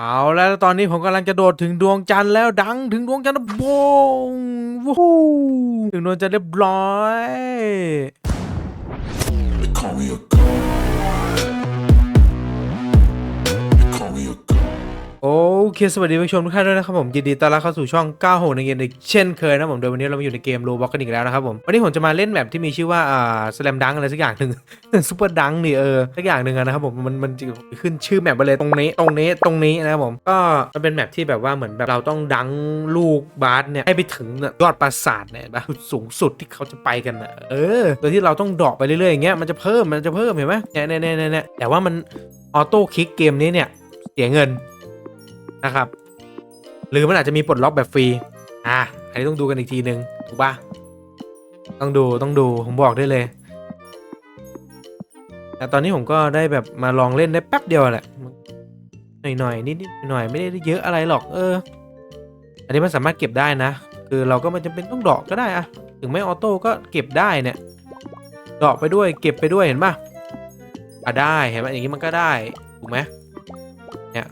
เอาแล้วตอนนี้ผมกำลังจะโดดถึงดวงจันทร์แล้วดังถึงดวงจันทร์แล้วโบงวู้ฮู้ถึงดวงจันทร์เรียบร้อย They call me a โอเค สวัสดีผู้ชมทุกท่านด้วยนะครับผมยินดีต้อนรับเข้าสู่ช่อง 96ในเกมอีกเช่นเคยนะผมโดยวันนี้เรามาอยู่ในเกมโรบอกกันอีกแล้วนะครับผมวันนี้ผมจะมาเล่นแบบที่มีชื่อว่าอ่าสแลมดังอะไรสักอย่างหนึ่งซูเปอร์ดังนี่เออสักอย่างหนึ่งนะครับผมมันมันจะขึ้นชื่อแมปไปเลยตรงนี้ตรงนี้ตรงนี้นะครับผมก็มันเป็นแมปที่แบบว่าเหมือนแบบเราต้องดังลูกบาสเนี่ยให้ไปถึงยอดปราสาทเนี่ยนะจุดสูงสุดที่เขาจะไปกันนะเออโดยที่เราต้องเดอกไปเรื่อยๆอย่างเงี้ยมันจะเพิ่มมันจะเพิ่มเห็นไหมเนี่ยเนี่ยเนี่ยเนี่ยแต่ว่ามันออโต้คลิกเกมนี้เนี่ยเสียเงิน นะครับ หรือมันอาจจะมีปลดล็อกแบบฟรี อะ อันนี้ต้องดูกันอีกทีนึง ถูกปะต้องดูต้องดู ผมบอกได้เลย แต่ตอนนี้ผมก็ได้แบบมาลองเล่นได้แป๊บเดียวแหละ หน่อยหน่อยนิดนิดหน่อยไม่ได้เยอะอะไรหรอก เออ อันนี้มันสามารถเก็บได้นะ คือเราก็ไม่จำเป็นต้องดอกก็ได้อะถึงไม่ออโต้ก็เก็บได้เนี่ย ดอกไปด้วยเก็บไปด้วยเห็นปะอะได้เห็นปะอย่างนี้มันก็ได้ ถูกไหมเนี่ย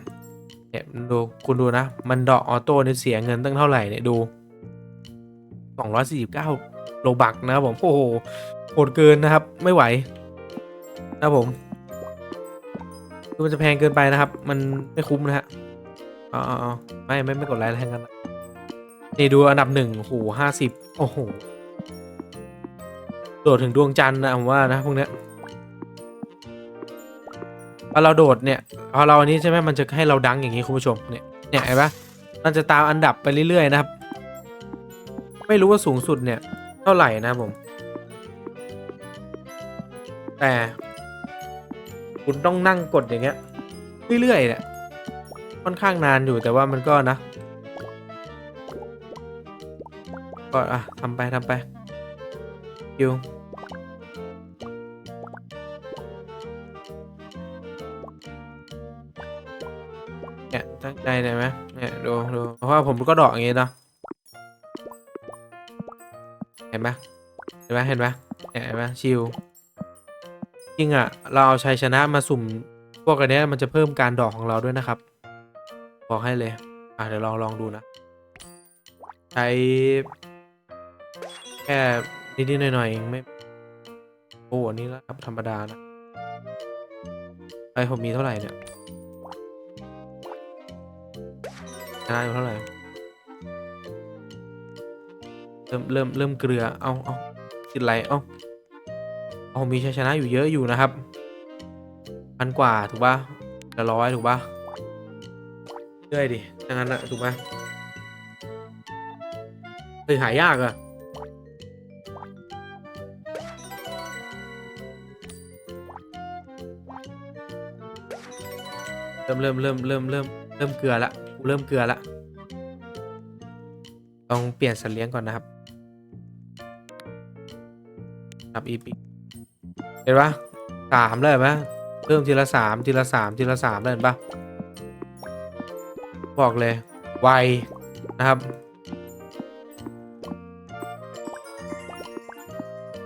เนี่ยดูคุณดูนะ มันดอกออโต้เนี่ยเสียเงินตั้งเท่าไหร่เนี่ยดู 249โลบักนะครับผม โอ้โหโหดเกินนะครับ ไม่ไหวนะผมคือมันจะแพงเกินไปนะครับ มันไม่คุ้มนะฮะอ๋อไม่ไม่ไม่กดไลค์แทงกันนะนี่ดูอันดับหนึ่งโอ้โหห้าสิบโอ้โหโดดถึงดวงจันทร์นะผมว่านะพวกเนี้ย อเราโดดเนี่ยพอเราอันนี้ใช่ไหมมันจะให้เราดังอย่างนี้คุณผู้ชมเนี่ยเนี่ยเห็นปะมันจะตามอันดับไปเรื่อยๆนะครับ ไม่รู้ว่าสูงสุดเนี่ย เท่าไหร่นะผม แต่คุณต้องนั่งกดอย่างเงี้ยเรื่อยๆเนี่ยค่อนข้างนานอยู่แต่ว่ามันก็นะก็อะทำไปทำไปอยู่ เนี่ยตั้ได้ไหมเนี่ยดูดูเพราะว่าผมก็ดอกอย่างงี้เนาะเห็นไหมเห็นไหมเห็นไหมเนี่ยเห็นไหมชิลจริงอะ เราเอาชัยชนะมาสุ่ม พวกอันเนี้ยมันจะเพิ่มการดอกของเราด้วยนะครับ บอกให้เลยอะเดี๋ยวลองลองดูนะ ใช้ แค่นิดๆหน่อยๆเองไม่โอ้อันนี้ระดับธรรมดานะไอผมมีเท่าไหร่เนี่ย ชนะอยู่เท่าไหร่ เริ่มเริ่มเริ่มเกลือ เอาเอาติดไหลเอาเอามีชัยชนะอยู่เยอะอยู่นะครับ พันกว่าถูกปะละร้อยถูกปะเรื่อยดิดังนั้นอะถูกปะเฮ้ยหายากอะเริ่มเริ่มเริ่มเริ่มเริ่มเริ่มเกลือละ กูเริ่มเกลือละลองเปลี่ยนสัตว์เลี้ยงก่อนนะครับนับอีพิเห็นปะสามเลยเห็นปะเพิ่มทีละสามทีละสามทีละสามเลยเห็นปะบอกเลยไวนะครับ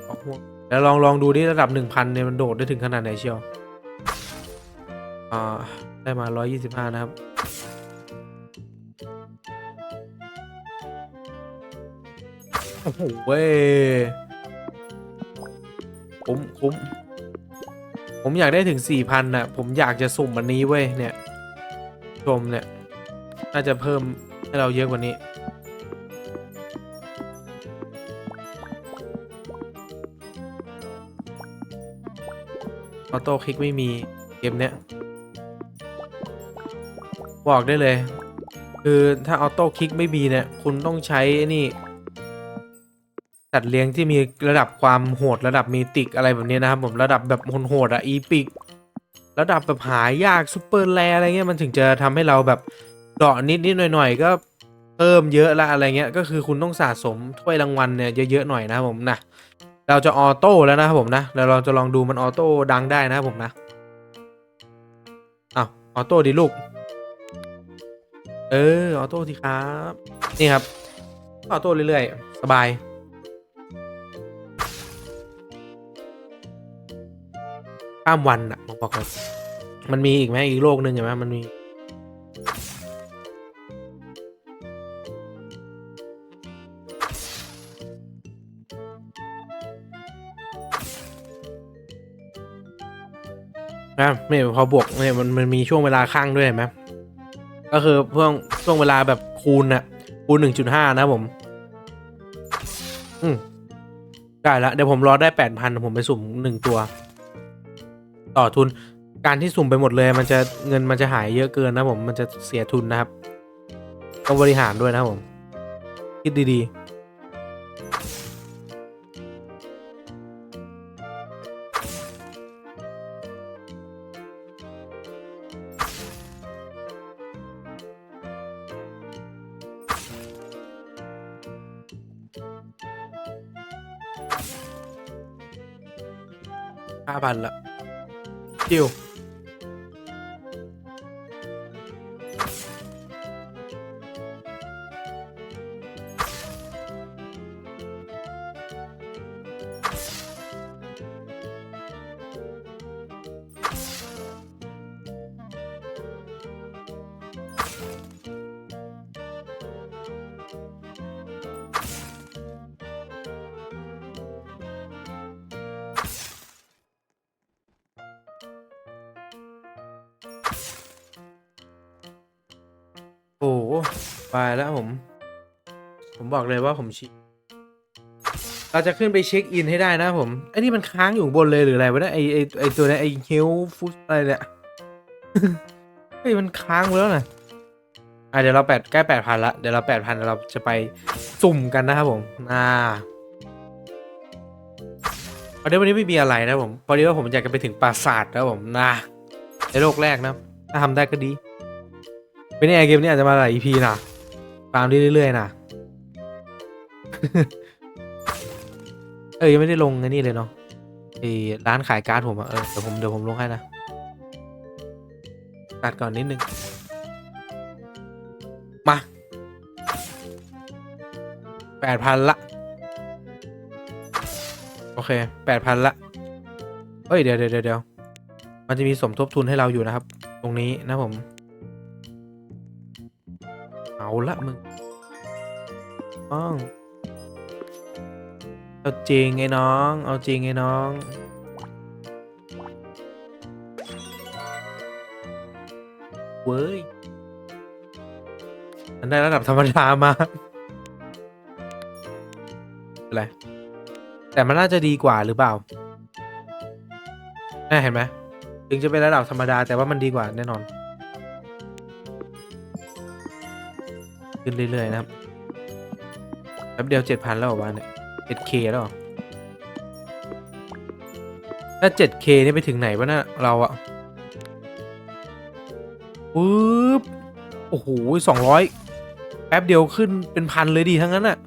ออกห่วงแล้วลองลองดูที่ระดับหนึ่งพันเนี่ยมันโดดได้ถึงขนาดไหนเชียว อ่า ได้มา 125 นะครับ โอ้โหเว้ยคุ้มคุ้มผมอยากได้ถึง4,000น่ะผมอยากจะสุ่มอันนี้เว้ยเนี่ย ชมเนี่ย น่าจะเพิ่มให้เราเยอะกว่านี้ ออโต้คลิกไม่มีเกมเนี้ย บอกได้เลย คือถ้าออโต้คลิกไม่มีเนี่ย คุณต้องใช้ไอ้นี่ สัตว์เลี้ยงที่มีระดับความโหดระดับมีติกอะไรแบบนี้นะครับผมระดับแบบโหดๆอะอีพิกระดับแบบหายากซูเปอร์แรอะไรเงี้ยมันถึงจะทำให้เราแบบเดาะนิดนิดๆหน่อยๆ ก็เพิ่มเยอะละอะไรเงี้ยก็คือคุณต้องสะสมถ้วยรางวัลเนี่ยเยอะๆหน่อยนะครับผมนะเราจะออโต้แล้วนะครับผมนะแล้วเราจะลองดูมันออโต้ดังได้นะครับผมนะอ้าวออโต้ดิลูกเออออโต้สิครับ นี่ครับออโต้เรื่อยๆ สบาย ข้ามวันอะผมบอกเลยมันมีอีกไหมอีกโลกหนึ่งเห็นไหมมันมีนะเนี่ยพอบวกเนี่ยมันมันมีช่วงเวลาข้างด้วยไหมก็คือเพื่อช่วงเวลาแบบคูณน่ะคูณหนึ่งจุดห้านะผม อืมได้แล้วเดี๋ยวผมรอได้แปดพันผมไปสุ่มหนึ่งตัว ต่อทุน การที่สุ่มไปหมดเลย มันจะเงินมันจะหายเยอะเกินนะผมมันจะเสียทุนนะครับต้องบริหารด้วยนะผม คิดดีๆห้าพันละ จิ ไปแล้วผม ผมบอกเลยว่าผมชิเราจะขึ้นไปเช็คอินให้ได้นะผมไอ้นี่มันค้างอยู่บนเลยหรืออะไรวะเนี่ยไอไอไอตัวเนี้ยไอเฮลฟูดอะไรเนี่ยเฮ้ยมันค้างไปแล้วนะอะเดี๋ยวเราแปดใกล้แปดพันละเดี๋ยวเราแปดพันเราจะไปสุ่มกันนะครับผม อ่าพอดีวันนี้ไม่มีอะไรนะผมพอดีว่าผมอยากจะไปถึงปราสาทนะผมนะในโลกแรกนะ ถ้าทำได้ก็ดี เป็นแอร์เกมนี้อาจจะมาหลาย EP นะตามเรื่อยๆนะ เออยังไม่ได้ลงไอ้นี่เลยเนาะไอ้ร้านขายการ์ดผมอะเออเดี๋ยวผมเดี๋ยวผมลงให้นะตัดก่อนนิดนึง มาแปดพันละ โอเคแปดพันละเอ้ย เดี๋ยวเดี๋ยวเดี๋ยวมันจะมีสมทบทุนให้เราอยู่นะครับ ตรงนี้นะผม เอาละมึงน้องเอาจริงไอ้น้อง เอาจริงไอ้น้องเว้ยมันได้ระดับธรรมดามาอะไรแต่มันน่าจะดีกว่าหรือเปล่าน่าเห็นไหมถึงจะเป็นระดับธรรมดาแต่ว่ามันดีกว่าแน่นอน ขึ้นเรื่อย ๆ นะครับแป๊บเดียวเจ็ดพันแล้วเหรอวะเนี่ยเจ็ดเคแล้วถ้าเจ็ดเคนี่ไปถึงไหนวะนะเราอะปึ๊บโอ้โหสองร้อยแป๊บเดียวขึ้นเป็นพันเลยดีทั้งนั้นอะ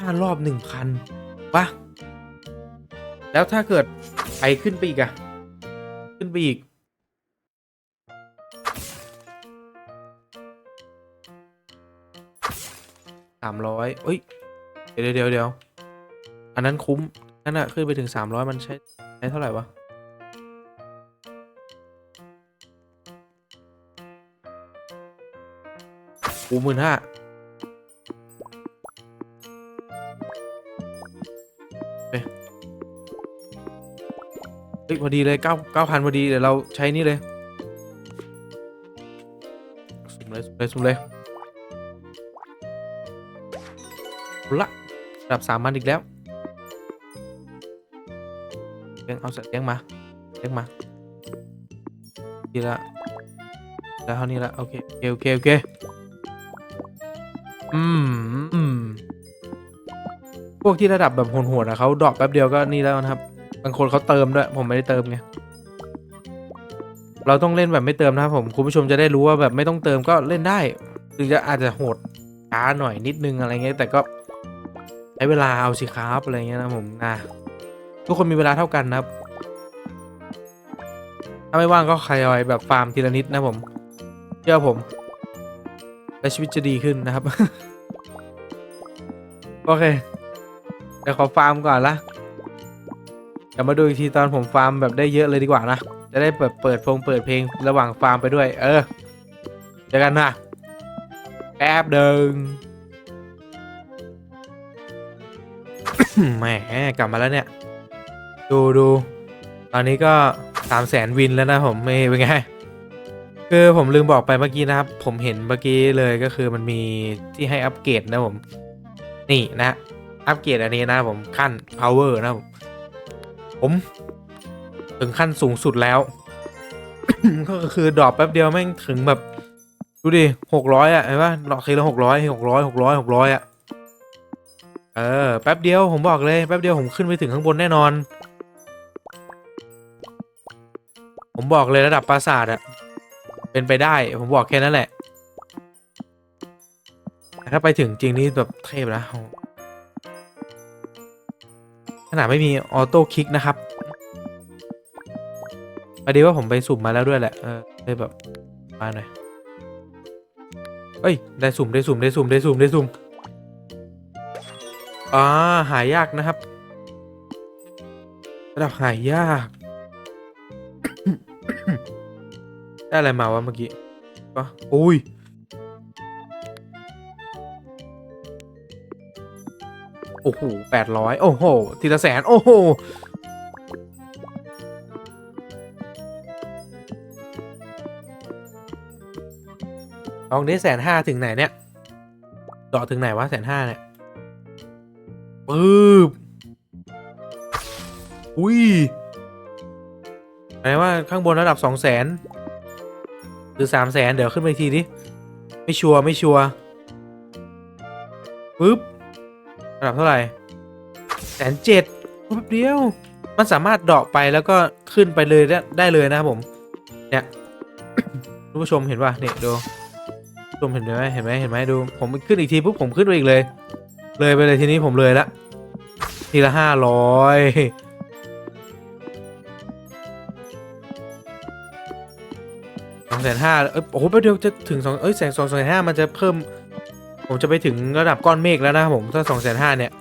ห้ารอบหนึ่งพันปะแล้วถ้าเกิดไปขึ้นไปอีกอะขึ้นไปอีกามร้อยเอ้ย เดี๋ยวเดี๋ยวเดี๋ยว อันนั้นคุ้ม นั่นอะขึ้นไปถึงสามร้อยมันใช้ใช้เท่าไหร่วะกูหมื่นห้าเฮ้ยเฮ้ยพอดีเลยเก้าเก้าพันพอดี เดี๋ยวเราใช้นี่เลยสุ่มเลยสุ่มเลยสุ่มเลย ละระดับสามมันอีกแล้วเลี้ยงเอาสัตว์เลี้ยงมาเลี้ยงมาดีละแล้วเท่านี้ละโอเคโอเคโอเคโอเคอืมอืมพวกที่ระดับแบบโหดๆอะเขาดรอปแป๊บเดียวก็นี่แล้วนะครับบางคนเขาเติมด้วยผมไม่ได้เติมไงเราต้องเล่นแบบไม่เติมนะครับผมคุณผู้ชมจะได้รู้ว่าแบบไม่ต้องเติมก็เล่นได้หรือจะอาจจะโหดช้าหน่อยนิดนึงอะไรเงี้ยแต่ก็ ใช้เวลาเอาสิครับอะไรเงี้ยนะผมนะทุกคนมีเวลาเท่ากันนะครับ ถ้าไม่ว่างก็ใครเอาไแบบฟาร์มทีละนิดนะผมเชื่อผมและชีวิตจะดีขึ้นนะครับ โอเคเดี๋ยวขอฟาร์มก่อนละเดี๋ยวมาดูอีกทีตอนผมฟาร์มแบบได้เยอะเลยดีกว่านะ จะได้เปิดเปิดพงเปิดเพลงระหว่างฟาร์มไปด้วย เออเจอกันนะแป๊บเดิง แหมกลับมาแล้วเนี่ย ดูดูตอนนี้ก็สามแสนวินแล้วนะผมไม่เป็นไงคือผมลืมบอกไปเมื่อกี้นะครับ ผมเห็นเมื่อกี้เลยก็คือมันมีที่ให้อัปเกรดนะผม นี่นะอัปเกรดอันนี้นะผมขั้น power นะผมผมถึงขั้นสูงสุดแล้ว ก็คือดรอปแป๊บเดียวแม่งถึงแบบ ดูดิหกร้อยอะเห็นปะดอกทีละหกร้อยหกร้อยหกร้อยหกร้อยอะ เออ แป๊บเดียวผมบอกเลยแป๊บเดียวผมขึ้นไปถึงข้างบนแน่นอน ผมบอกเลยระดับปราสาทอะเป็นไปได้ผมบอกแค่นั้นแหละแต่ถ้าไปถึงจริงนี่แบบเทพนะขนาดไม่มีออโต้คลิกนะครับพอดีว่าผมไปสุ่มมาแล้วด้วยแหละ เออเลยแบบมาหน่อยเอ้ย ได้สุ่มได้สุ่มได้สุ่มได้สุ่มได้สุ่ม อ่าหายากนะครับ ระดับหายาก ได้อะไรมาวะเมื่อกี้ก็อุ้ย โอ้โหแปดร้อยโอ้โห ทีละแสน โอ้โห ลองได้แสนห้าถึงไหนเนี่ย ต่อถึงไหนวะแสนห้าเนี่ย ปึ๊บอุ้ยแปลว่าข้างบนระดับสองแสนหรือสามแสนเดี๋ยวขึ้นไปอีกทีดิไม่ชัวร์ไม่ชัวร์ปึ๊บระดับเท่าไหร่แสนเจ็ดแป๊บเดียว มันสามารถเดาะไปแล้วก็ขึ้นไปเลยได้ได้เลยนะครับผม เนี่ยคุณผู้ชมเห็นป่ะเนี่ยดูคุณผู้ชมเห็นไหมเห็นไหมเห็นไหมดู ผมขึ้นอีกทีปุ๊บผมขึ้นไปอีกเลย เลยไปเลยทีนี้ผมเลยละทีละห้าร้อยสองแสนห้าเอ้ยโอ้โหแป๊บเดียวจะถึงสองเอ้ยแสนสองแสนห้ามันจะเพิ่ม ผมจะไปถึงระดับก้อนเมฆแล้วนะครับผมถ้าสองแสนห้าเนี่ย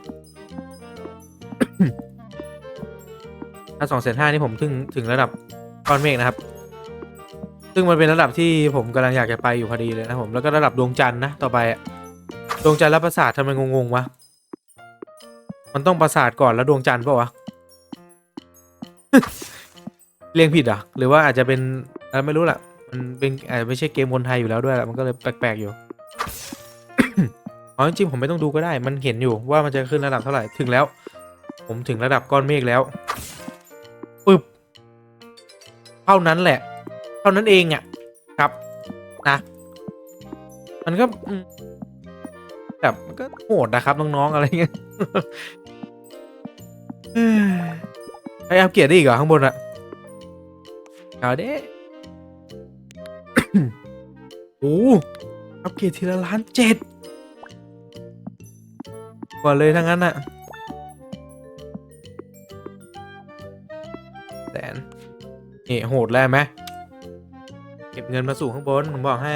ถ้าสองแสนห้านี่ผมถึงถึงระดับก้อนเมฆนะครับ ซึ่งมันเป็นระดับที่ผมกำลังอยากจะไปอยู่พอดีเลยนะผมแล้วก็ระดับดวงจันทร์นะต่อไปอะ ดวงจันทร์แล้วปราสาททำไมงงๆวะ มันต้องปราสาทก่อนแล้วดวงจันทร์เปล่าวะ เรียงผิดหรอะ หรือว่าอาจจะเป็นอะไรไม่รู้แหละมันเป็นอาจจะไม่ใช่เกมคนไทยอยู่แล้วด้วยแหละมันก็เลยแปลกๆอยู่ อ๋อจริงๆผมไม่ต้องดูก็ได้ มันเห็นอยู่ว่ามันจะขึ้นระดับเท่าไหร่ ถึงแล้ว ผมถึงระดับก้อนเมฆแล้วปึ๊บ เท่านั้นแหละ เท่านั้นเองอะ ครับ นะ มันก็ แบบมันก็โหดนะครับน้องๆอะไรเงี้ยเอ้ยไปอัพเกียร์ได้อีกเหรอข้างบนอะเอาเด้โอ้อัพเกียร์ทีละล้านเจ็ดก่อนเลยทั้งนั้นอะแสนนี่โหดแล้วไหมเก็บเงินมาสู่ข้างบนผมบอกให้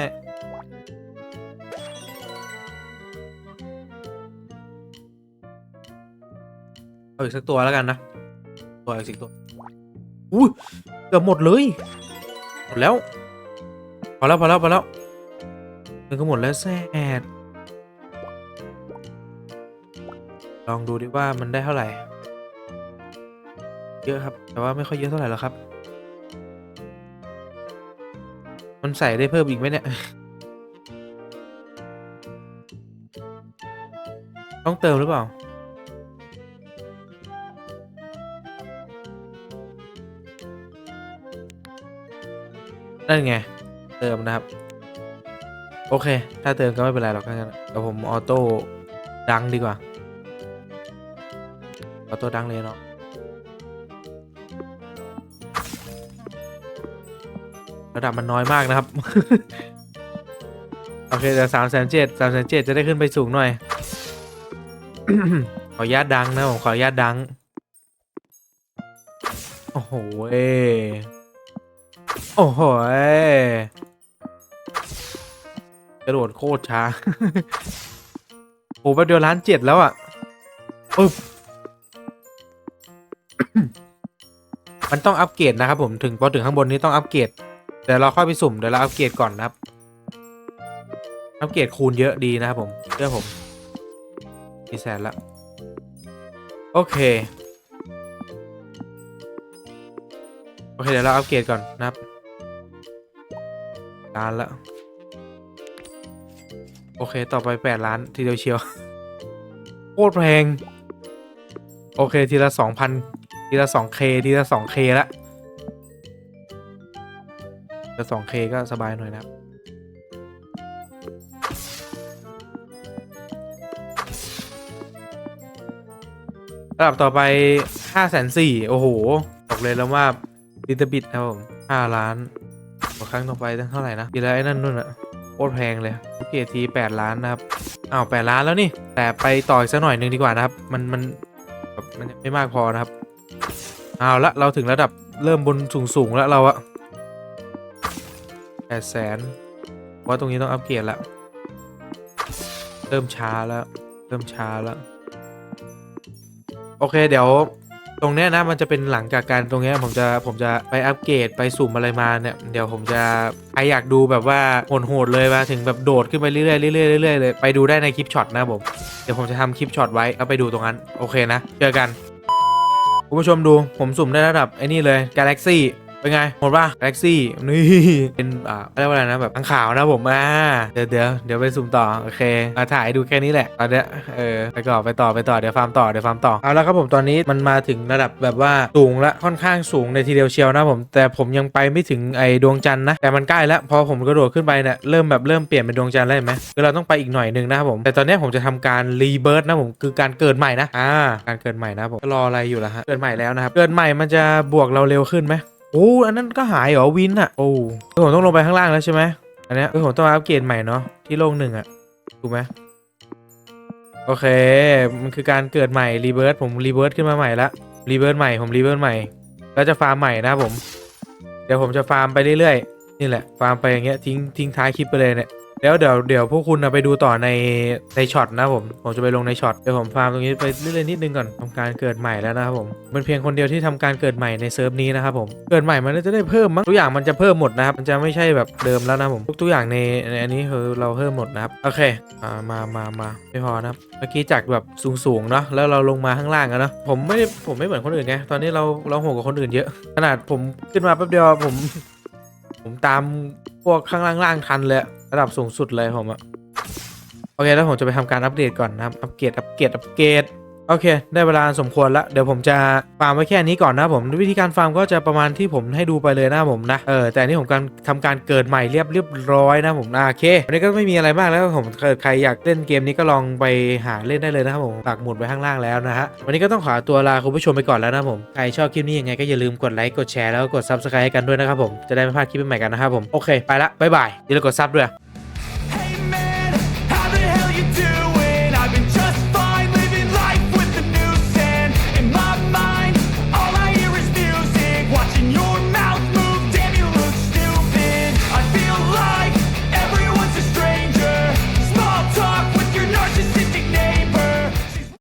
เอาอีกสักตัวแล้วกันนะตัวอีกสิตัวอุ้ยเกือบหมดเลย หมดแล้ว พอแล้วพอแล้วพอแล้วเงินก็หมดแล้วแซ่ดลองดูดิว่ามันได้เท่าไหร่ เยอะครับ แต่ว่าไม่ค่อยเยอะเท่าไหร่หรอกครับ มันใส่ได้เพิ่มอีกไหมเนี่ย ต้องเติมหรือเปล่า นั่นไง เติมนะครับ โอเค ถ้าเติมก็ไม่เป็นไรหรอกงั้นเดี๋ยวผมออโต้ดังดีกว่าเอาตัวดังเลยเนาะระดับมันน้อยมากนะครับ โอเคแต่สามแสนเจ็ดสามแสนเจ็ดจะได้ขึ้นไปสูงหน่อย ขออนุญาตดังนะผมขออนุญาตดัง โอ้โหเอ โอ้โหกระโดดโคตรช้า โอ้แป๊บเดียวล้านเจ็ดแล้วอะปึ๊บมันต้องอัปเกรดนะครับผมถึงพอถึงข้างบนนี้ต้องอัปเกรดเดี๋ยวเราค่อยไปสุ่มเดี๋ยวเราอัปเกรดก่อนนะครับ อัปเกรดคูณเยอะดีนะครับผมเชื่อผมมีแสนละโอเค โอเค เดี๋ยวเราอัปเกรดก่อนนะครับ ล้านละโอเค ต่อไปแปดล้าน ทีเดียวเชียว โคตรแพง โอเค ทีละสองพันทีละสองเคทีละสองเคละทีละสองเคก็สบายหน่อยนะครับ ระดับต่อไปห้าแสนสี่โอ้โห บอกเลยแล้วว่าดิตบิตนะครับผมห้าล้านกว่า ครั้งต่อไปตั้งเท่าไหร่นะทีละไอ้นั่นนู่นอะโคตรแพงเลยเกียทีแปดล้านนะครับอ้าวแปดล้านแล้วนี่ แต่ไปต่ออีกสักหน่อยหนึ่งดีกว่านะครับ มันมันแบบมันยังไม่มากพอนะครับเอาละเราถึงระดับเริ่มบนสูงสูงแล้วเราอะแปดแสนว่าตรงนี้ต้องอัปเกรดละเริ่มช้าแล้ว เริ่มช้าแล้ว โอเคเดี๋ยว ตรงเนี้ยนะมันจะเป็นหลังจากการตรงเนี้ยผมจะผมจะไปอัปเกรดไปสุ่มอะไรมาเนี่ยเดี๋ยวผมจะใครอยากดูแบบว่าโหดๆเลยมาถึงแบบโดดขึ้นไปเรื่อยๆเรื่อยๆเรื่อยๆเลยไปดูได้ในคลิปช็อตนะผมเดี๋ยวผมจะทำคลิปช็อตไว้แล้วไปดูตรงนั้นโอเคนะเจอกันคุณผู้ชมดูผมสุ่มได้ระดับไอ้นี่เลย Galaxy เป็นไง หมดป่ะ Galaxy นี่เป็นอ่าเรียกว่าอะไรนะแบบทั้งข่าวนะผมอ่าเดี๋ยวเดี๋ยวเดี๋ยวไปสุ่มต่อโอเคมาถ่ายดูแค่นี้แหละตอนเนี้ยเออไปก่อนไปต่อไปต่อเดี๋ยวฟาร์มต่อเดี๋ยวฟาร์มต่อเอาละครับผมตอนนี้มันมาถึงระดับแบบว่าสูงและค่อนข้างสูงในทีเดียวเชียวนะผม แต่ผมยังไปไม่ถึงไอ้ดวงจันทร์นะแต่มันใกล้แล้วพอผมกระโดดขึ้นไปเนี่ยเริ่มแบบเริ่มเปลี่ยนเป็นดวงจันทร์แล้วเห็นไหมคือเราต้องไปอีกหน่อยหนึ่งนะครับผมแต่ตอนนี้ผมจะทำการรีเบิร์ตนะผมคือการเกิดใหม่นะอ่าการเกิดใหม่นะผมรออะไรอยู่ล่ะฮะเกิดใหม่แล้วนะครับเกิดใหม่มันจะบวกเราเร็วขึ้นไหม โอ้อันนั้นก็หายเหรอวินอะโอ้คือผมต้องลงไปข้างล่างแล้วใช่ไหมอันนี้คือผมต้องอัปเกรดใหม่เนาะที่โลกหนึ่งอะถูกไหมโอเค มันคือการเกิดใหม่รีเบิร์ตผมรีเบิร์ตขึ้นมาใหม่ละรีเบิร์ตใหม่ผมรีเบิร์ตใหม่ แล้วจะฟาร์มใหม่นะผม เดี๋ยวผมจะฟาร์มไปเรื่อยๆ นี่แหละ ฟาร์มไปอย่างเงี้ยทิ้งทิ้งท้ายคลิปไปเลยเนี่ย แล้วเดี๋ยวเดี๋ยวพวกคุณนะไปดูต่อในในช็อตนะผม ผมจะไปลงในช็อตเดี๋ยวผมฟาร์มตรงนี้ไปเรื่อยๆนิดนึงก่อนทำการเกิดใหม่แล้วนะครับผมเป็นเพียงคนเดียวที่ทำการเกิดใหม่ในเซิร์ฟนี้นะครับผมเกิดใหม่มันจะได้เพิ่มมั้งทุกอย่างมันจะเพิ่มหมดนะครับมันจะไม่ใช่แบบเดิมแล้วนะผมทุกทุกอย่างในในอันนี้คือเราเพิ่มหมดนะครับโอเคอ่ามามามาไม่พอนะครับเมื่อกี้จากแบบสูงๆเนาะแล้วเราลงมาข้างล่างกันเนาะผมไม่ผมไม่เหมือนคนอื่นไงตอนนี้เราเราโหดกว่าคนอื่นเยอะ ขนาดผมขึ้นมาแป๊บเดียวผม ผมตามพวกข้างล่างๆทันเลย ระดับสูงสุดเลยผมอะโอเคแล้วผมจะไปทำการอัปเดตก่อนนะครับ อัปเกรด อัปเกรด อัปเกรด โอเค ได้เวลาสมควรแล้ว เดี๋ยวผมจะฟาร์มไว้แค่นี้ก่อนนะผม วิธีการฟาร์มก็จะประมาณที่ผมให้ดูไปเลยนะผมนะ เออ แต่นี่ผมการทำการเกิดใหม่เรียบเรียบร้อยนะผมอ่าโอเควันนี้ก็ไม่มีอะไรมากแล้วผมเกิดใครอยากเล่นเกมนี้ก็ลองไปหาเล่นได้เลยนะครับผมปักหมุดไว้ข้างล่างแล้วนะฮะ วันนี้ก็ต้องขอตัวลาคุณผู้ชมไปก่อนแล้วนะผม ใครชอบคลิปนี้ยังไงก็อย่าลืมกดไลค์ กดแชร์แล้วก็กด subscribe ให้กันด้วยนะครับผม จะได้ไม่พลาดคลิปใหม่ๆกันนะครับผม โอเค ไปละบ๊ายบายอย่าลืมกดซับด้วย